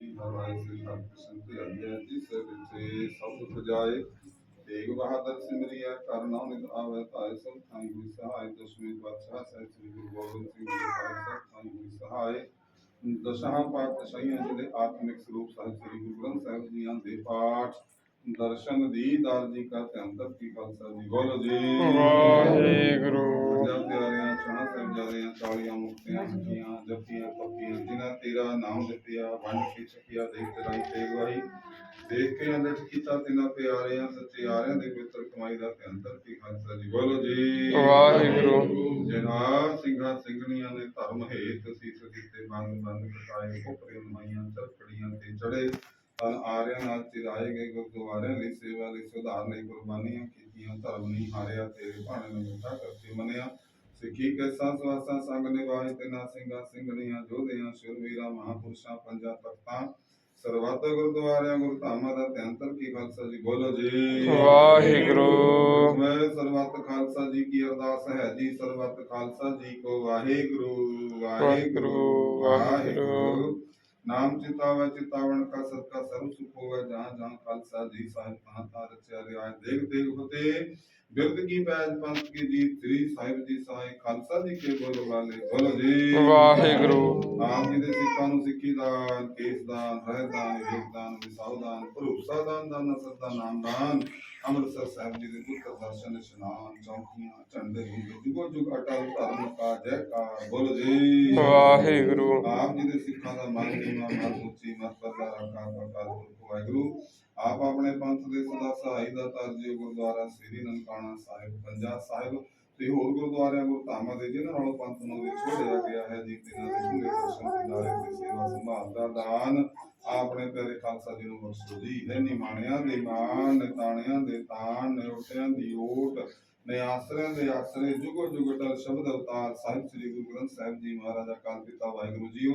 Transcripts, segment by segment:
ਹਰਿ ਸ੍ਰੀ ਹਰਿਕ੍ਰਿਸ਼ਨ ਤੇ ਅਜੈ ਜਿਸ ਵਿਚੇ ਸਭ ਸਜਾਏ ਤੇਗ ਬਹਾਦਰ ਸਿਮਰਿਆ ਕਰਨਾ ਨਿਤ ਆਵੇ ਤਾਇ ਸਭ ਥਾਈ ਹੋਈ ਸਹਾਇ ਦਸ਼ਮੀ ਪਾਤਸ਼ਾਹ ਸਹਿ ਸ੍ਰੀ ਗੁਰੂ ਗੋਬਿੰਦ ਸਿੰਘ ਜੀ ਮਹਾਰਾਜ ਥਾਈ ਹੋਈ ਸਹਾਇ ਦਸ਼ਾਂ ਪਾਠ ਦਸ਼ਾਈਆਂ ਆਤਮਿਕ ਸਰੂਪ ਸਾਹਿਬ ਸ੍ਰੀ ਗੁਰੂ ਗ੍ਰੰਥ ਸਾਹਿਬ ਜੀਆਂ ਦੇ ਪਾਠ ਦਰਸ਼ਨ ਦੀਦਾਰ ਜੀ ਕਾ ਤੇ ਅੰਦਰ ਕੀ ਖਾਲਸਾ ਜੀ। ਬੋਲੋ ਜੀ ਵਾਹਿਗੁਰੂ। ਪੰਜਾਬ ਦੇ ਆਰਿਆਂ ਚਣਾ ਸਾਹਿਬ ਜਾ ਰਹੀਆਂ ਚਾਲੀਆਂ ਮੁਕਤੀਆਂ ਸਖੀਆਂ ਜਪੀਆਂ ਪੱਕੀਆਂ ਜਿਨ੍ਹਾਂ ਤੇਰਾ ਨਾਮ ਦਿੱਤਿਆ ਵੰਡ ਕੇ ਛਕਿਆ ਦੇਖ ਤੇ ਰਾਈ ਤੇ ਗਵਾਈ ਦੇਖ ਕੇ ਅੰਦਰ ਕੀਤਾ ਤਿਨਾ ਪਿਆਰਿਆਂ ਸੱਚੇ ਆਰਿਆਂ ਦੇ ਪਵਿੱਤਰ ਕਮਾਈ ਦਾ ਤੇ ਅੰਦਰ ਕੀ ਖਾਲਸਾ ਜੀ। ਬੋਲੋ ਜੀ ਵਾਹਿਗੁਰੂ। ਜਿਨ੍ਹਾਂ ਸਿੰਘਾਂ ਸਿੰਘਣੀਆਂ ਨੇ ਧਰਮ ਹੇਤ ਸੀਸ ਦਿੱਤੇ ਬੰਦ ਬੰਦ ਕਟਾਏ ਉਪਰੇ ਮਾਈਆਂ ਚਰਕੜੀਆਂ ਤੇ ਚੜੇ। ਆਰਿਆਂ ਨਾਲ ਚਿਰਾਏ ਗਏ ਗੁਰਦੁਆਰਿਆਂ ਲਈ ਸੇਵਾ ਲਈ ਸੁਧਾਰ ਲਈ ਕੁਰਬਾਨੀਆਂ ਕੀਤੀਆਂ ਧਰਮ ਨਹੀਂ ਹਾਰਿਆ ਤੇਰੇ ਭਾਣੇ ਨੂੰ ਮਿੱਠਾ ਕਰਕੇ ਮੰਨਿਆ। ਸਿੱਖੀ ਕੇ ਸਾਸ ਵਾਸਾਂ ਸੰਗ ਨਿਵਾਏ ਤੇ ਨਾ ਸਿੰਘਾਂ ਸਿੰਘਣੀਆਂ ਜੋਧਿਆਂ ਸ਼ੁਰਵੀਰਾਂ ਮਹਾਪੁਰਸ਼ਾਂ ਪੰਜਾਂ ਤਖਤਾਂ ਸਰਬੱਤ ਗੁਰਦੁਆਰਿਆਂ ਗੁਰਧਾਮਾਂ ਦਾ ਅੰਤਰ ਕੀ ਖਾਲਸਾ ਜੀ? ਬੋਲੋ ਜੀ। ਵਾਹਿਗੁਰੂ। ਮੈਂ ਸਰਬੱਤ ਖਾਲਸਾ ਜੀ ਕੀ ਅਰਦਾਸ ਹੈ ਜੀ ਸਰਬੱਤ ਖਾਲਸਾ ਜੀ ਕੋ ਵਾਹਿਗੁਰੂ ਵਾਹਿਗੁਰੂ, ਵਾਹਿਗੁਰੂ। ਨਾਮ ਚਿਤਾਵੇ ਚਿਤਾਵਣ ਕਾ ਸਦਕਾ ਸਰਬ ਸੁਖ ਹੋਵੇ ਜਹਾਂ ਜਹਾਂ ਖਾਲਸਾ ਜੀ ਸਾਹਿਬ ਤਹਾਂ ਤਹਾਂ ਰਚਿਆ ਰਿਆਇ ਦੇਖ ਦੇਖ ਹੋਤੇ ਬਿਰਦ ਕੀ ਪੈਜ ਪੰਥ ਕੀ ਜੀਤ ਸ੍ਰੀ ਸਾਹਿਬ ਜੀ ਸਾਈ ਖਾਲਸਾ ਜੀ ਕੇ ਬੋਲ ਵਾਲੇ ਬੋਲੋ ਜੀ। ਵਾਹਿਗੁਰੂ। ਆਪ ਜੀ ਦੇ ਸਿੱਖਾਂ ਨੂੰ ਸਿੱਖੀ ਦਾਨ ਕੇਸ ਦਾਨ ਰਹਿ ਦਾਨ ਦਾਨ ਵਿਸਾਉ ਦਾਨ ਭਰੋਸਾ ਦਾਨ ਦਾਨ ਸਦਾ ਨਾਮ ਦਾਨ। ਅੰਮ੍ਰਿਤਸਰ ਸਾਹਿਬ ਜੀ ਦੇ ਪੁੱਤਰ ਦਰਸ਼ਨ ਇਸ਼ਨਾਨ ਚੌਕੀਆਂ ਝੰਡੇ ਜੁਗੋ ਜੁਗ ਅਟਲ ਧਰਮ ਕਾ ਜੈਕਾਰ ਬੋਲੋ ਜੀ ਵਾਹਿਗੁਰੂ। ਆਪ ਜੀ ਦੇ ਸਿੱਖਾਂ ਦਾ ਮਨ ਨੀਵਾ ਮਨ ਉੱਚੀ ਮਰਤਬਾ ਰੱਖਾ ਪ੍ਰਕਾਰ ਪੁਰਖ ਵਾਹਿਗੁਰੂ ਆਪ ਆਪਣੇ ਪੰਥ ਦੇ ਸਦਾ ਸਹਾਈ ਦਾ ਤਰਜੀ ਗੁਰਦੁਆਰਾ ਸ੍ਰੀ ਨਨਕਾਣਾ ਸਾਹਿਬ ਪੰਜਾ ਸਾਹਿਬ ਤੇ ਹੋਰ ਗੁਰਦੁਆਰਿਆਂ ਗੁਰਧਾਮਾਂ ਦੇ ਜਿਨ੍ਹਾਂ ਨਾਲੋਂ ਪੰਥ ਨੂੰ ਵਿਛੋੜਿਆ ਗਿਆ ਹੈ ਜੀ ਤਿਨਾਂ ਦੇ ਚੁੰਗੇ ਦਰਸ਼ਨ ਤੇ ਸੇਵਾ ਸੰਭਾਲ ਦਾ ਦਾਨ ਆਪਣੇ ਪਿਆਰੇ ਖਾਲਸਾ ਜੀ ਨੂੰ ਬਖਸ਼ੋ ਜੀ। ਨਿਮਾਣਿਆਂ ਦੇ ਮਾਣ, ਨਿਤਾਣਿਆਂ ਦੇ ਤਾਣ ਨਿਉਟਿਆਂ ਦੀ ਓਟ ਨੇ ਆਸਰਿਆਂ ਦੇ ਆਸਰੇ, ਜੁਗੋ ਜੁਗ ਅਟਲ ਸ਼ਬਦ ਅਵਤਾਰ, ਸਾਹਿਬ ਸ੍ਰੀ ਗੁਰੂ ਗ੍ਰੰਥ ਸਾਹਿਬ ਜੀ ਮਹਾਰਾਜਾ ਕਾਲ ਪਿਤਾ ਵਾਹਿਗੁਰੂ ਜੀਓ,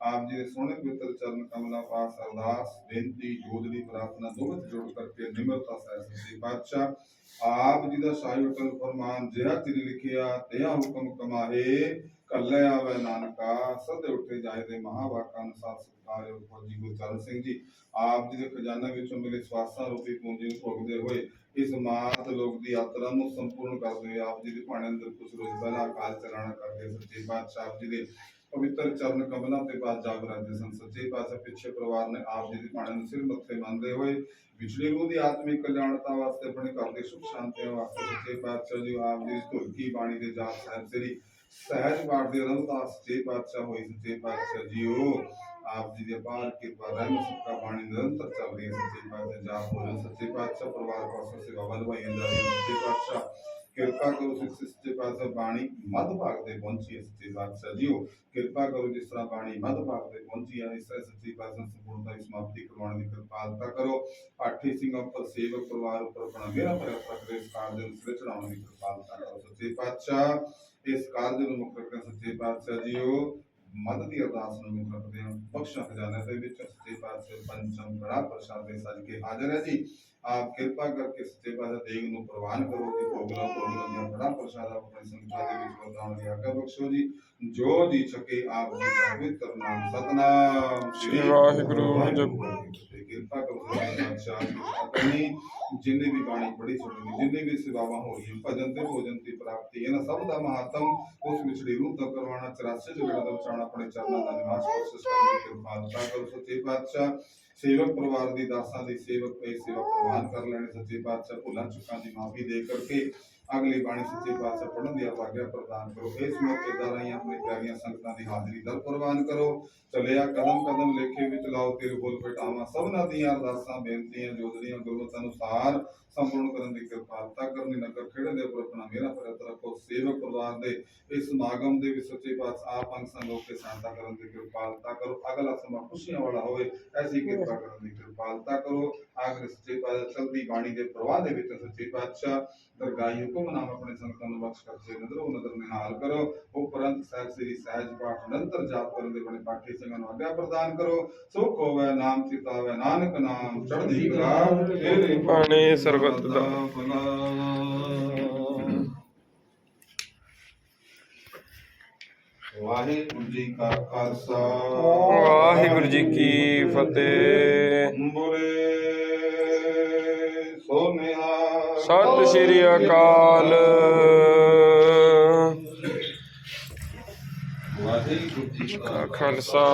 ਆਪ ਜੀ ਦੇ ਸੋਹਣੇ ਪਵਿੱਤਰ ਚਰਨ ਕਮਲਾ ਪਾਸ ਅਰਦਾਸ, ਬੇਨਤੀ ਜੋਦੜੀ ਪ੍ਰਾਰਥਨਾ, ਦੋਵੇਂ ਜੋੜ ਕਰਕੇ ਨਿਮਰਤਾ ਸਹਿ ਸੱਚੇ ਪਾਤਸ਼ਾਹ ਆਪ ਜੀ ਦਾ ਸ਼ਾਹੀ ਅਟਲ ਫਰਮਾਨ, ਜਿਹਾ ਤੇਰੀ ਲਿਖਿਆ, ਤਿਹਾ ਹੁਕਮ ਕਮਾਏ। ਕੱਲੇ ਆਵੇ ਨਾਨਕਾ ਸਦੇ ਉੱਠੇ ਜਾਏ ਦੇ ਮਹਾਵਾਕਾਂ ਅਨੁਸਾਰ ਸਤਿਕਾਰਯੋਗ ਫੌਜੀ ਗੁਰਚਰਨ ਸਿੰਘ ਜੀ। ਆਪ ਜੀ ਦੇ ਖਜ਼ਾਨੇ ਵਿੱਚੋਂ ਮਿਲੇ ਸਵਾਸਾਂ ਰੂਪੀ ਪੂੰਜੀ ਨੂੰ ਭੋਗਦੇ ਹੋਏ ਇਸ ਮਾਤ ਲੋਕ ਦੀ ਯਾਤਰਾ ਨੂੰ ਸੰਪੂਰਨ ਕਰਦੇ ਹੋਏ ਆਪ ਜੀ ਦੇ ਭਾਣੇ ਅੰਦਰ ਕੁਝ ਰੋਜ਼ ਪਹਿਲਾਂ ਅਕਾਲ ਚਲਾਣਾ ਕਰਦੇ ਸੱਚੇ ਪਾਤਸ਼ਾਹ ਜੀ ਦੇ ਪਵਿੱਤਰ ਚਰਨ ਕਮਲਾਂ ਤੇ ਬਾਦ ਜਾਗ ਰਹੇ ਸਨ। ਸੱਚੇ ਪਾਤਸ਼ਾਹ ਪਿੱਛੇ ਪਰਿਵਾਰ ਨੇ ਆਪ ਜੀ ਦੇ ਭਾਣੇ ਨੂੰ ਸਿਰ ਮੱਥੇ ਮੰਨਦੇ ਹੋਏ ਵਿਛੜੀ ਰੂਹ ਦੀ ਆਤਮਿਕ ਕਲਿਆਣਤਾ ਵਾਸਤੇ ਆਪਣੇ ਘਰ ਦੇ ਸੁਖ ਸ਼ਾਂਤੀ ਵਾਸਤੇ ਸੱਚੇ ਪਾਤਸ਼ਾਹ ਜੀ ਆਪ ਜੀ ਦੀ ਧੁਲਕੀ ਬਾਣੀ ਦੇ ਜਾਪ ਸਾਹਿਬ ਸ੍ਰੀ ਸਹਿਜ ਪਾਠ ਦੇ ਰੰਗਦਾਸ ਸੱਚੇ ਪਾਤਸ਼ਾਹ ਹੋਈ ਸੱਚੇ ਪਾਤਸ਼ਾਹ ਜੀਓ, ਆਪ ਜੀ ਦੀ ਅਪਾਰ ਕਿਰਪਾ ਰਹਿਮਤ ਸਦਕਾ ਬਾਣੀ ਨਿਰੰਤਰ ਚੱਲ ਰਹੀ ਹੈ ਸੱਚੇ ਪਾਤਸ਼ਾਹ ਜਾਪ ਹੋ ਸੱਚੇ ਪਾਤਸ਼ਾਹ ਪਰਿਵਾਰ ਪਾਸੋਂ ਸੇਵਾ ਵਧਵਾਈਆਂ ਜਾ ਰਹੀਆਂ ਸੱਚੇ ਪਾਤਸ਼ਾਹ ਕਿਰਪਾ ਕਰੋ ਸਿੱਖ ਸੱਚੇ ਪਾਤਸ਼ਾਹ ਬਾਣੀ ਮੱਧ ਭਾਗ ਤੇ ਪਹੁੰਚੀ ਸੱਚੇ ਪਾਤਸ਼ਾਹ ਜੀਓ। ਕਿਰਪਾ ਕਰੋ ਜਿਸ ਤਰ੍ਹਾਂ ਬਾਣੀ ਮੱਧ ਭਾਗ ਤੇ ਪਹੁੰਚੀ ਹੈ, ਇਸ ਤਰ੍ਹਾਂ ਸੱਚੀ ਪਾਤਸ਼ਾਹ ਸੰਪੂਰਨਤਾ ਦੀ ਸਮਾਪਤੀ ਕਰਵਾਉਣ ਦੀ ਕਿਰਪਾਲਤਾ ਕਰੋ। ਪਾਠੀ ਸਿੰਘਾਂ ਉੱਪਰ, ਸੇਵਕ ਪਰਿਵਾਰ ਉੱਪਰ ਆਪਣਾ ਮੇਰਾ ਭਰਿਆ ਪ੍ਰਗਟ ਕਾਰਜ ਨੂੰ ਸਿਰੇ ਚੜਾਉਣ ਦੀ ਕਿਰਪਾਲਤਾ ਕਰੋ, ਸੱਚੇ ਪਾਤਸ਼ਾਹ। ਇਸ ਕਾਰਜ ਨੂੰ ਮੁੱਖ ਰੱਖਣ ਸੱਚੇ ਪਾਤਸ਼ਾਹ ਜੀਓ। ਮਦਦ ਦੀ ਅਰਦਾਸ ਨੂੰ ਮੁੱਖ ਰੱਖਦੇ ਹਾਂ। ਬਖਸ਼ਾ ਖਜ਼ਾਨੇ ਦੇ ਵਿੱਚ ਸੱਚੇ ਪਾਤਸ਼ਾਹ ਪੰਚਮ ਕੜਾ ਪ੍ਰਸ਼ਾਦ ਦੇ ਸਜ ਕੇ ਹਾਜ਼ਰ ਹੈ ਜੀ। ਆਪ ਕਿਰਪਾ ਕਰਕੇ ਸੱਚੇ ਪਾਤਸ਼ਾਹ ਦੇਗ ਨੂੰ ਪ੍ਰਵਾਨ ਕਰੋ ਕਿ ਭੋਗਲਾ ਭੋਗਲਾ ਦੀਆਂ ਕੜਾ ਪ੍ਰਸ਼ਾਦ ਆਪ ਆਪਣੀ ਸੰਗਤਾਂ ਦੇ ਵਿੱਚ ਵਰਤਾਉਣ ਦੀ ਆਗਿਆ ਬਖਸ਼ੋ ਜੀ। ਜੋ ਜੀ ਛਕੇ ਆਪ ਜੀ ਦਾ ਪਵਿੱਤਰ ਨਾਮ ਸਤਨਾਮ। ਸ੍ਰੀ ਵਾਹਿਗੁਰੂ। ਤੇ ਕਿਰਪਾ ਕਰੋ ਸੱਚੇ ਪਾਤਸ਼ਾਹ ਜਿੰਨੇ ਵੀ ਬਾਣੀ ਪੜ੍ਹੀ ਸੁਣੀ ਜਿੰਨੇ ਵੀ ਸੇਵਾਵਾਂ ਹੋ ਭਜਨ ਤੇ ਭੋਜਨ ਦੀ ਪ੍ਰਾਪਤੀ, ਇਹਨਾਂ ਸਭ ਦਾ ਮਹੱਤਮ ਉਸ ਵਿਚੜੀ ਰੂਹ ਦਾ ਕਰਵਾਉਣਾ 84 ਜਗੜਾ ਦਾ ਉਚਾਰਣਾ ਆਪਣੇ ਚਰਨਾਂ ਦਾ ਨਿਵਾਸ ਕੋਸ਼ਿਸ਼ ਕਰਨ ਦੀ ਕਿਰਪਾਲਤਾ ਕਰੋ, ਸੱਚੇ ਪਾਤਸ਼ਾਹ। ਸੇਵਕ ਪਰਿਵਾਰ ਦੀ ਦਾਸਾਂ ਦੀ ਸੇਵਕ, ਇਹ ਸੇਵਾ ਪ੍ਰਵਾਨ ਕਰ ਲੈਣੇ, ਸੱਚੇ ਪਾਤਸ਼ਾਹ, ਭੁੱਲਾਂ ਚੁੱਕਾਂ ਦੀ ਮਾਫੀ ਦੇ ਕਰਕੇ ਅਗਲੀ ਬਾਣੀ ਸੱਚੇ ਪਾਤਸ਼ਾਹ ਪੜਨ ਦੀ ਆਗਿਆ ਪ੍ਰਦਾਨ ਕਰੋ। ਇਸ ਮੌਕੇ ਦਰ ਆਪਣੀ ਪਿਆਰੀਆਂ ਸੰਗਤਾਂ ਦੀ ਹਾਜ਼ਰੀ ਦਰ ਪ੍ਰਵਾਨ ਕਰੋ। ਚੱਲਿਆ ਕਦਮ ਕਦਮ ਲੇਖੇ ਵਿੱਚ ਲਾਓ ਤੇਰੇ ਬੋਲ ਪਟਾਵਾਂ। ਸਭਨਾਂ ਦੀਆਂ ਅਰਦਾਸਾਂ, ਬੇਨਤੀਆਂ ਜੋਦੜੀਆਂ ਗੁਰਮਤਿ ਅਨੁਸਾਰ ਸੰਪੂਰਨ ਕਰਨ ਦੀ ਕਿਰਪਾਲਤਾ ਕਰਨੀ। ਨਗਰ ਖੇੜੇ ਦੇ ਉੱਪਰ ਆਪਣਾ ਮੇਰਾ ਪ੍ਰਤ ਰੱਖੋ, ਸੇਵਕ ਪਰਿਵਾਰ ਦੇ ਇਸ ਸਮਾਗਮ ਦੇ ਵਿੱਚ ਸੱਚੇ ਪਾਤਸ਼ਾਹ ਆਪ ਅੰਗ ਸੰਗੋਗ ਕੇ ਸਹਾਇਤਾ ਕਰਨ ਦੀ ਕਿਰਪਾਲਤਾ ਕਰੋ। ਅਗਲਾ ਸਮਾਂ ਖੁਸ਼ੀਆਂ ਵਾਲਾ ਹੋਵੇ, ਐਸੀ ਕਿਰਪਾ ਕਰਨ ਦੀ ਕਿਰਪਾਲਤਾ ਕਰੋ। ਆਖਰ ਸੱਚੇ ਪਾਤਸ਼ਾਹ, ਚਲਦੀ ਬਾਣੀ ਦੇ ਪ੍ਰਵਾਹ ਦੇ ਵਿੱਚ ਸੱਚੇ ਪਾਤਸ਼ਾਹ ਦਰਗਾਹੀ ਹੁਕਮ ਨਾਮ ਆਪਣੇ ਸੰਗਤਾਂ ਨੂੰ ਬਖਸ਼ ਕਰਕੇ ਨਜ਼ਰੋਂ ਨਜ਼ਰ ਨਿਹਾਲ ਕਰੋ। ਉਪਰੰਤ ਸਾਹਿਬ ਸ੍ਰੀ ਸਹਿਜ ਪਾਠ ਨਿਰੰਤਰ ਜਾਪ ਕਰਨ ਦੇ ਬਣੇ ਪਾਠੀ ਸਿੰਘਾਂ ਨੂੰ ਆਗਿਆ ਪ੍ਰਦਾਨ ਕਰੋ। ਸੁਖ ਹੋਵੇ ਨਾਮ ਚਿਤਾਵੇ ਨਾਨਕ ਨਾਮ ਚੜ੍ਹਦੀ ਕਲਾ। ਤੇਰੇ ਬਾਣੀ ਸਰਬੱਤ ਦਾ। ਵਾਹਿਗੁਰੂ ਜੀ ਕਾ ਖਾਲਸਾ। ਵਾਹਿਗੁਰੂ ਜੀ ਕੀ ਫਤਿਹ। ਬੋਲੇ ਸਤਿ ਸ਼੍ਰੀ ਅਕਾਲ। ਖਾਲਸਾ।